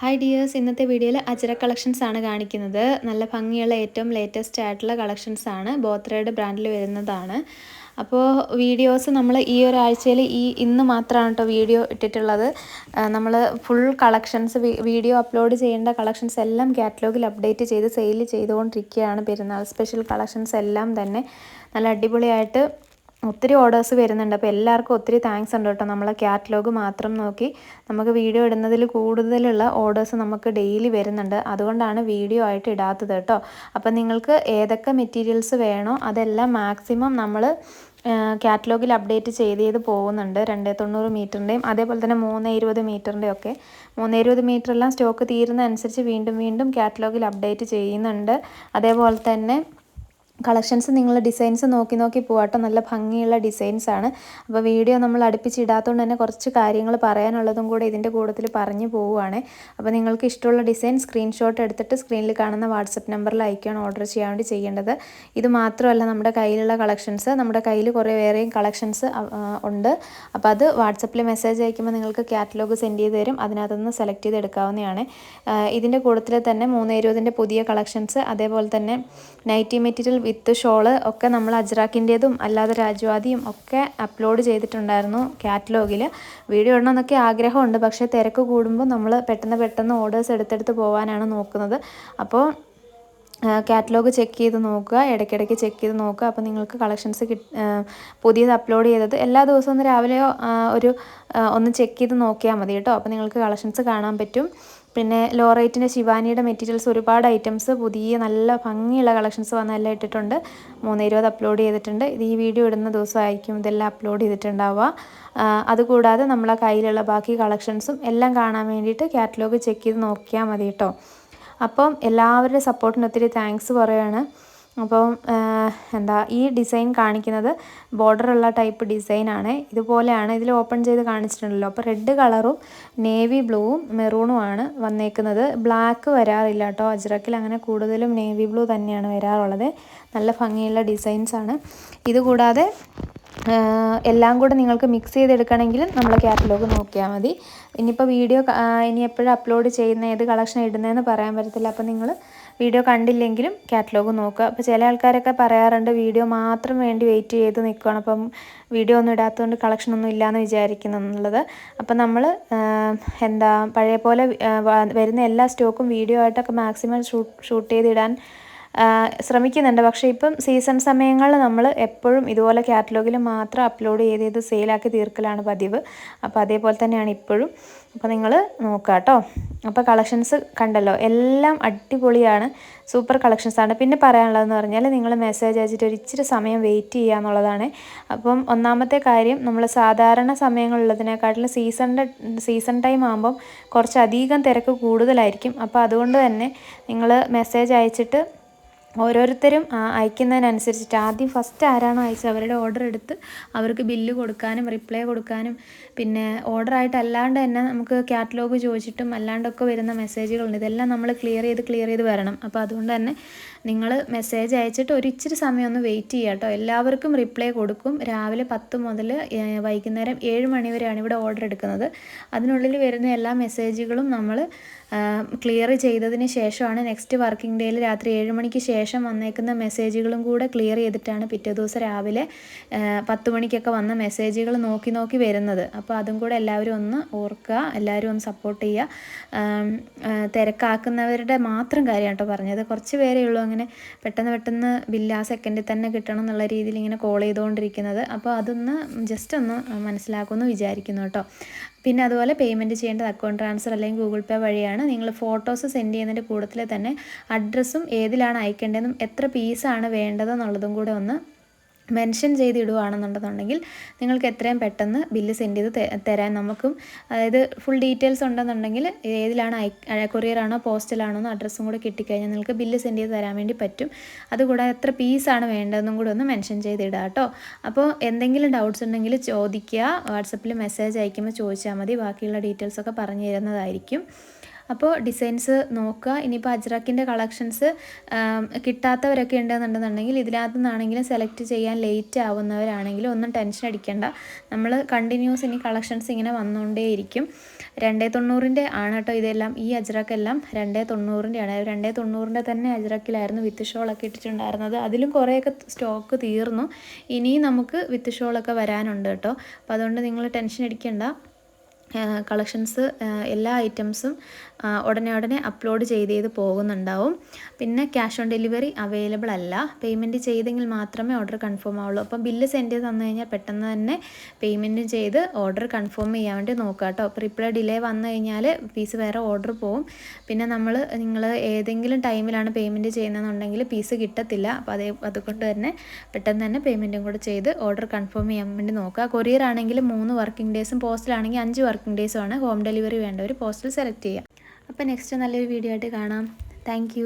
Hi dears ഇന്നത്തെ വീഡിയോയിൽ അജര collections ആണ് കാണിക്കുന്നത്. നല്ല ഭംഗിയുള്ള ഏറ്റവും ലേറ്റസ്റ്റ് ആയിട്ടുള്ള കളക്ഷൻസ് ആണ്. ബോത്രയുടെ ബ്രാൻഡിൽ വരുന്നതാണ്. അപ്പോൾ വീഡിയോസ് നമ്മൾ ഈ ഒരാഴ്ചയിൽ ഈ ഇന്ന് മാത്രമാണ് കേട്ടോ വീഡിയോ ഇട്ടിട്ടുള്ളത്. നമ്മൾ ഫുൾ കളക്ഷൻസ് വീഡിയോ അപ്ലോഡ് ചെയ്യേണ്ട കളക്ഷൻസ് എല്ലാം കാറ്റലോഗിൽ അപ്ഡേറ്റ് ചെയ്ത് സെയിൽ ചെയ്തുകൊണ്ടിരിക്കുകയാണ് പെരുന്നാൾ സ്പെഷ്യൽ കളക്ഷൻസ് എല്ലാം തന്നെ നല്ല അടിപൊളിയായിട്ട് ഒത്തിരി ഓർഡേഴ്സ് വരുന്നുണ്ട്. അപ്പോൾ എല്ലാവർക്കും ഒത്തിരി താങ്ക്സ് ഉണ്ട് കേട്ടോ. നമ്മളെ കാറ്റലോഗ് മാത്രം നോക്കി നമുക്ക് വീഡിയോ ഇടുന്നതിൽ കൂടുതലുള്ള ഓർഡേഴ്സ് നമുക്ക് ഡെയിലി വരുന്നുണ്ട്. അതുകൊണ്ടാണ് വീഡിയോ ആയിട്ട് ഇടാത്തത് കേട്ടോ. അപ്പോൾ നിങ്ങൾക്ക് ഏതൊക്കെ മെറ്റീരിയൽസ് വേണോ അതെല്ലാം മാക്സിമം നമ്മൾ കാറ്റലോഗിൽ അപ്ഡേറ്റ് ചെയ്ത് ചെയ്ത് പോകുന്നുണ്ട്. രണ്ട് തൊണ്ണൂറ് മീറ്ററിന്റെയും അതേപോലെ തന്നെ മൂന്ന് ഇരുപത് മീറ്ററിന്റെയും ഒക്കെ. മൂന്ന് ഇരുപത് മീറ്ററെല്ലാം സ്റ്റോക്ക് തീരുന്ന അനുസരിച്ച് വീണ്ടും വീണ്ടും കാറ്റലോഗിൽ അപ്ഡേറ്റ് ചെയ്യുന്നുണ്ട്. അതേപോലെ തന്നെ കളക്ഷൻസ് നിങ്ങൾ ഡിസൈൻസ് നോക്കി നോക്കി പോവാട്ടോ. നല്ല ഭംഗിയുള്ള ഡിസൈൻസ് ആണ്. അപ്പോൾ വീഡിയോ നമ്മൾ അടുപ്പിച്ചിടാത്തതുകൊണ്ട് തന്നെ കുറച്ച് കാര്യങ്ങൾ പറയാനുള്ളതും കൂടെ ഇതിന്റെ കൂട്ടത്തിൽ പറഞ്ഞു പോവുകയാണ്. അപ്പോൾ നിങ്ങൾക്ക് ഇഷ്ടമുള്ള ഡിസൈൻ സ്ക്രീൻഷോട്ട് എടുത്തിട്ട് സ്ക്രീനിൽ കാണുന്ന വാട്സപ്പ് നമ്പറിൽ അയക്കുകയാണ് ഓർഡർ ചെയ്യാൻ വേണ്ടി ചെയ്യേണ്ടത്. ഇത് മാത്രമല്ല നമ്മുടെ കയ്യിലുള്ള കളക്ഷൻസ് നമ്മുടെ കയ്യിൽ കുറേ വേറെയും കളക്ഷൻസ് ഉണ്ട്. അപ്പോൾ അത് വാട്സപ്പിൽ മെസ്സേജ് അയക്കുമ്പോൾ നിങ്ങൾക്ക് കാറ്റലോഗ് സെൻഡ് ചെയ്ത് തരും. അതിനകത്തുനിന്ന് സെലക്ട് ചെയ്ത് എടുക്കാവുന്നതാണ്. ഇതിന്റെ കൂട്ടത്തിൽ തന്നെ മൂന്ന് ഇരുപതിന്റെ പുതിയ കളക്ഷൻസ് അതേപോലെ തന്നെ നൈറ്റി മെറ്റീരിയൽ വിത്ത് ഷോൾ ഒക്കെ നമ്മൾ അജ്രാക്കിന്റേതും അല്ലാതെ രാജവാദിയും ഒക്കെ അപ്ലോഡ് ചെയ്തിട്ടുണ്ടായിരുന്നു കാറ്റലോഗിൽ വീഡിയോ ഇടണമെന്നൊക്കെ ആഗ്രഹമുണ്ട്. പക്ഷേ തിരക്ക് കൂടുമ്പോൾ നമ്മൾ പെട്ടെന്ന് പെട്ടെന്ന് ഓർഡേഴ്സ് എടുത്തെടുത്ത് പോകാനാണ് നോക്കുന്നത്. അപ്പോൾ കാറ്റലോഗ് ചെക്ക് ചെയ്ത് നോക്കുക. ഇടയ്ക്കിടയ്ക്ക് ചെക്ക് ചെയ്ത് നോക്കുക. അപ്പോൾ നിങ്ങൾക്ക് കളക്ഷൻസ് പുതിയത് അപ്ലോഡ് ചെയ്തത് എല്ലാ ദിവസവും രാവിലെയോ ഒരു ഒന്ന് ചെക്ക് ചെയ്ത് നോക്കിയാൽ മതി കേട്ടോ. അപ്പോൾ നിങ്ങൾക്ക് കളക്ഷൻസ് കാണാൻ പറ്റും. പിന്നെ ലോ റേറ്റിന്റെ ശിവാനിയുടെ മെറ്റീരിയൽസ് ഒരുപാട് ഐറ്റംസ് പുതിയ നല്ല ഭംഗിയുള്ള കളക്ഷൻസ് വന്നെല്ലാം ഇട്ടിട്ടുണ്ട്. മൂന്ന് ഇരുപത് അപ്ലോഡ് ചെയ്തിട്ടുണ്ട്. ഇത് ഈ വീഡിയോ ഇടുന്ന ദിവസമായിരിക്കും ഇതെല്ലാം അപ്ലോഡ് ചെയ്തിട്ടുണ്ടാവുക. അതുകൂടാതെ നമ്മളെ കയ്യിലുള്ള ബാക്കി കളക്ഷൻസും എല്ലാം കാണാൻ വേണ്ടിയിട്ട് കാറ്റലോഗ് ചെക്ക് ചെയ്ത് നോക്കിയാൽ മതി കേട്ടോ. അപ്പം എല്ലാവരുടെ സപ്പോർട്ടിന് ഒത്തിരി താങ്ക്സ് പറയുകയാണ്. അപ്പം എന്താ ഈ ഡിസൈൻ കാണിക്കുന്നത് ബോർഡറുള്ള ടൈപ്പ് ഡിസൈനാണ്. ഇതുപോലെയാണ് ഇതിൽ ഓപ്പൺ ചെയ്ത് കാണിച്ചിട്ടുണ്ടല്ലോ. അപ്പോൾ റെഡ് കളറും നേവി ബ്ലൂവും മെറൂണും ആണ് വന്നേക്കുന്നത്. ബ്ലാക്ക് വരാറില്ല കേട്ടോ. അജ്രക്കിൽ അങ്ങനെ കൂടുതലും നേവി ബ്ലൂ തന്നെയാണ് വരാറുള്ളത്. നല്ല ഭംഗിയുള്ള ഡിസൈൻസാണ്. ഇതുകൂടാതെ എല്ലാം കൂടെ നിങ്ങൾക്ക് മിക്സ് ചെയ്തെടുക്കണമെങ്കിൽ നമ്മൾ കാറ്റലോഗ് നോക്കിയാൽ മതി. ഇനിയിപ്പോൾ വീഡിയോ ഇനി എപ്പോഴും അപ്ലോഡ് ചെയ്യുന്ന ഏത് കളക്ഷൻ ഇടുന്നതെന്ന് പറയാൻ പറ്റത്തില്ല. അപ്പോൾ നിങ്ങൾ വീഡിയോ കണ്ടില്ലെങ്കിലും കാറ്റലോഗ് നോക്കുക. അപ്പോൾ ചില ആൾക്കാരൊക്കെ പറയാറുണ്ട് വീഡിയോ മാത്രം വേണ്ടി വെയിറ്റ് ചെയ്ത് നിൽക്കുകയാണ്. അപ്പം വീഡിയോ ഒന്നും ഇടാത്തതുകൊണ്ട് കളക്ഷൻ ഒന്നും ഇല്ലയെന്ന് വിചാരിക്കുന്നു എന്നുള്ളത്. അപ്പം നമ്മൾ എന്താ പഴയ പോലെ വരുന്ന എല്ലാ സ്റ്റോക്കും വീഡിയോ ആയിട്ടൊക്കെ മാക്സിമം ഷൂട്ട് ഷൂട്ട് ചെയ്തിടാൻ ശ്രമിക്കുന്നുണ്ട്. പക്ഷേ ഇപ്പം സീസൺ സമയങ്ങളിൽ നമ്മൾ എപ്പോഴും ഇതുപോലെ കാറ്റലോഗിൽ മാത്രം അപ്ലോഡ് ചെയ്ത് ചെയ്ത് സെയിലാക്കി തീർക്കലാണ് പതിവ്. അപ്പോൾ അതേപോലെ തന്നെയാണ് ഇപ്പോഴും. അപ്പോൾ നിങ്ങൾ നോക്കുക കേട്ടോ. അപ്പോൾ കളക്ഷൻസ് കണ്ടല്ലോ. എല്ലാം അടിപൊളിയാണ്. സൂപ്പർ കളക്ഷൻസാണ് പിന്നെ പറയാനുള്ളതെന്ന് പറഞ്ഞാൽ നിങ്ങൾ മെസ്സേജ് അയച്ചിട്ട് ഒരു ഇച്ചിരി സമയം വെയിറ്റ് ചെയ്യുക എന്നുള്ളതാണ്. അപ്പം ഒന്നാമത്തെ കാര്യം നമ്മൾ സാധാരണ സമയങ്ങളുള്ളതിനെക്കാട്ടിലും സീസണിന്റെ സീസൺ ടൈം ആകുമ്പം കുറച്ചധികം തിരക്ക് കൂടുതലായിരിക്കും. അപ്പോൾ അതുകൊണ്ട് തന്നെ നിങ്ങൾ മെസ്സേജ് അയച്ചിട്ട് ഓരോരുത്തരും അയക്കുന്നതിനനുസരിച്ചിട്ട് ആദ്യം ഫസ്റ്റ് ആരാണോ അയച്ചത് അവരുടെ ഓർഡർ എടുത്ത് അവർക്ക് ബില്ല് കൊടുക്കാനും റിപ്ലൈ കൊടുക്കാനും പിന്നെ ഓർഡർ ആയിട്ട് അല്ലാണ്ട് തന്നെ നമുക്ക് കാറ്റലോഗ് ചോദിച്ചിട്ടും അല്ലാണ്ടൊക്കെ വരുന്ന മെസ്സേജുകളുണ്ട് ഇതെല്ലാം നമ്മൾ ക്ലിയർ ചെയ്ത് ക്ലിയർ ചെയ്ത് വരണം. അപ്പോൾ അതുകൊണ്ട് തന്നെ നിങ്ങൾ മെസ്സേജ് അയച്ചിട്ട് ഒരു ഇച്ചിരി സമയം ഒന്ന് വെയിറ്റ് ചെയ്യുക കേട്ടോ. എല്ലാവർക്കും റിപ്ലൈ കൊടുക്കും. രാവിലെ പത്ത് മുതൽ വൈകുന്നേരം ഏഴ് മണി വരെയാണ് ഇവിടെ ഓർഡർ എടുക്കുന്നത്. അതിനുള്ളിൽ വരുന്ന എല്ലാ മെസ്സേജുകളും നമ്മൾ ക്ലിയർ ചെയ്തതിന് ശേഷമാണ് നെക്സ്റ്റ് വർക്കിംഗ് ഡേയിൽ രാത്രി ഏഴ് മണിക്ക് ശേഷം വന്നേക്കുന്ന മെസ്സേജുകളും കൂടെ ക്ലിയർ ചെയ്തിട്ടാണ് പിറ്റേ ദിവസം രാവിലെ പത്ത് മണിക്കൊക്കെ വന്ന മെസ്സേജുകൾ നോക്കി നോക്കി വരുന്നത്. അപ്പോൾ അതും കൂടെ എല്ലാവരും ഒന്ന് ഓർക്കുക എല്ലാവരും ഒന്ന് സപ്പോർട്ട് ചെയ്യുക. തിരക്കാക്കുന്നവരുടെ മാത്രം കാര്യം കേട്ടോ പറഞ്ഞത്. കുറച്ച് പേരേ ഉള്ളൂ അങ്ങനെ പെട്ടെന്ന് പെട്ടെന്ന് ബില്ല് ആ സെക്കൻഡിൽ തന്നെ കിട്ടണം എന്നുള്ള രീതിയിൽ ഇങ്ങനെ കോൾ ചെയ്തുകൊണ്ടിരിക്കുന്നത്. അപ്പോൾ അതൊന്ന് ജസ്റ്റ് ഒന്ന് മനസ്സിലാക്കുമെന്ന് വിചാരിക്കുന്നു കേട്ടോ. പിന്നെ അതുപോലെ പേയ്മെന്റ് ചെയ്യേണ്ടത് അക്കൗണ്ട് ട്രാൻസ്ഫർ അല്ലെങ്കിൽ ഗൂഗിൾ പേ വഴിയാണ്. നിങ്ങൾ ഫോട്ടോസ് സെൻഡ് ചെയ്യുന്നതിന്റെ കൂട്ടത്തിൽ തന്നെ അഡ്രസ്സും ഏതിലാണ് അയക്കേണ്ടതെന്നും എത്ര പീസാണ് വേണ്ടതെന്നുള്ളതും കൂടെ ഒന്ന് മെൻഷൻ ചെയ്തിടുകയാണെന്നുണ്ടെന്നുണ്ടെങ്കിൽ നിങ്ങൾക്ക് എത്രയും പെട്ടെന്ന് ബില്ല് സെൻഡ് ചെയ്ത് തരാൻ നമുക്കും അതായത് ഫുൾ ഡീറ്റെയിൽസ് ഉണ്ടെന്നുണ്ടെങ്കിൽ ഏതിലാണ് കൊറിയറാണോ പോസ്റ്റലാണോ എന്ന് അഡ്രസ്സും കൂടെ കിട്ടിക്കഴിഞ്ഞാൽ നിങ്ങൾക്ക് ബില്ല് സെൻഡ് ചെയ്ത് തരാൻ വേണ്ടി പറ്റും. അതുകൂടാതെ എത്ര പീസാണ് വേണ്ടതെന്നും കൂടെ ഒന്ന് മെൻഷൻ ചെയ്തിടുക കേട്ടോ. അപ്പോൾ എന്തെങ്കിലും ഡൗട്ട്സ് ഉണ്ടെങ്കിൽ ചോദിക്കുക വാട്സപ്പിൽ മെസ്സേജ് അയക്കുമ്പോൾ ചോദിച്ചാൽ മതി. ബാക്കിയുള്ള ഡീറ്റെയിൽസൊക്കെ പറഞ്ഞു തരുന്നതായിരിക്കും. അപ്പോൾ ഡിസൈൻസ് നോക്കുക. ഇനിയിപ്പോൾ അജ്രക്കിന്റെ കളക്ഷൻസ് കിട്ടാത്തവരൊക്കെ ഉണ്ടെന്നുണ്ടെന്നുണ്ടെങ്കിൽ ഇതിനകത്തു നിന്നാണെങ്കിലും സെലക്ട് ചെയ്യാൻ ലേറ്റ് ആവുന്നവരാണെങ്കിലും ഒന്നും ടെൻഷൻ അടിക്കേണ്ട. നമ്മൾ കണ്ടിന്യൂസ് ഇനി കളക്ഷൻസ് ഇങ്ങനെ വന്നുകൊണ്ടേയിരിക്കും. രണ്ടേ തൊണ്ണൂറിന്റെ ആണ് കേട്ടോ ഇതെല്ലാം. ഈ അജ്രക്കെല്ലാം രണ്ടേ തൊണ്ണൂറിന്റെ ആണ്. രണ്ടേ തൊണ്ണൂറിന്റെ തന്നെ അജ്രക്കിലായിരുന്നു വിത്ത് ഷോളൊക്കെ ഇട്ടിട്ടുണ്ടായിരുന്നത്. അതിലും കുറേയൊക്കെ സ്റ്റോക്ക് തീർന്നു. ഇനിയും നമുക്ക് വിത്ത് ഷോളൊക്കെ വരാനുണ്ട് കേട്ടോ. അപ്പോൾ അതുകൊണ്ട് നിങ്ങൾ ടെൻഷൻ അടിക്കേണ്ട. കളക്ഷൻസ് എല്ലാ ഐറ്റംസും ഉടനെ ഉടനെ അപ്ലോഡ് ചെയ്ത് ചെയ്ത് പോകുന്നുണ്ടാവും. പിന്നെ ക്യാഷ് ഓൺ ഡെലിവറി അവൈലബിൾ അല്ല. പേയ്മെന്റ് ചെയ്തെങ്കിൽ മാത്രമേ ഓർഡർ കൺഫേം ആവുള്ളൂ. അപ്പോൾ ബില്ല് സെൻഡ് ചെയ്ത് തന്നു കഴിഞ്ഞാൽ പെട്ടെന്ന് തന്നെ പേയ്മെന്റ് ചെയ്ത് ഓർഡർ കൺഫേം ചെയ്യാൻ വേണ്ടി നോക്കുക കേട്ടോ. അപ്പോൾ റിപ്ലൈ ഡിലേ വന്നു കഴിഞ്ഞാൽ പീസ് വേറെ ഓർഡർ പോവും. പിന്നെ നമ്മൾ നിങ്ങൾ ഏതെങ്കിലും ടൈമിലാണ് പേയ്മെന്റ് ചെയ്യുന്നതെന്നുണ്ടെങ്കിൽ പീസ് കിട്ടത്തില്ല. അപ്പോൾ അതേ അതുകൊണ്ട് തന്നെ പെട്ടെന്ന് തന്നെ പേയ്മെന്റും കൂടെ ചെയ്ത് ഓർഡർ കൺഫേം ചെയ്യാൻ വേണ്ടി നോക്കുക. കൊറിയർ ആണെങ്കിൽ മൂന്ന് വർക്കിംഗ് ഡേയ്സും പോസ്റ്റിലാണെങ്കിൽ അഞ്ച് വർക്കിംഗ് ഡേയ്സും ആണ്. ഹോം ഡെലിവറി വേണ്ടവർ പോസ്റ്റൽ സെലക്ട് ചെയ്യുക. അപ്പോൾ നെക്സ്റ്റ് നല്ലൊരു വീഡിയോ ആയിട്ട് കാണാം. താങ്ക്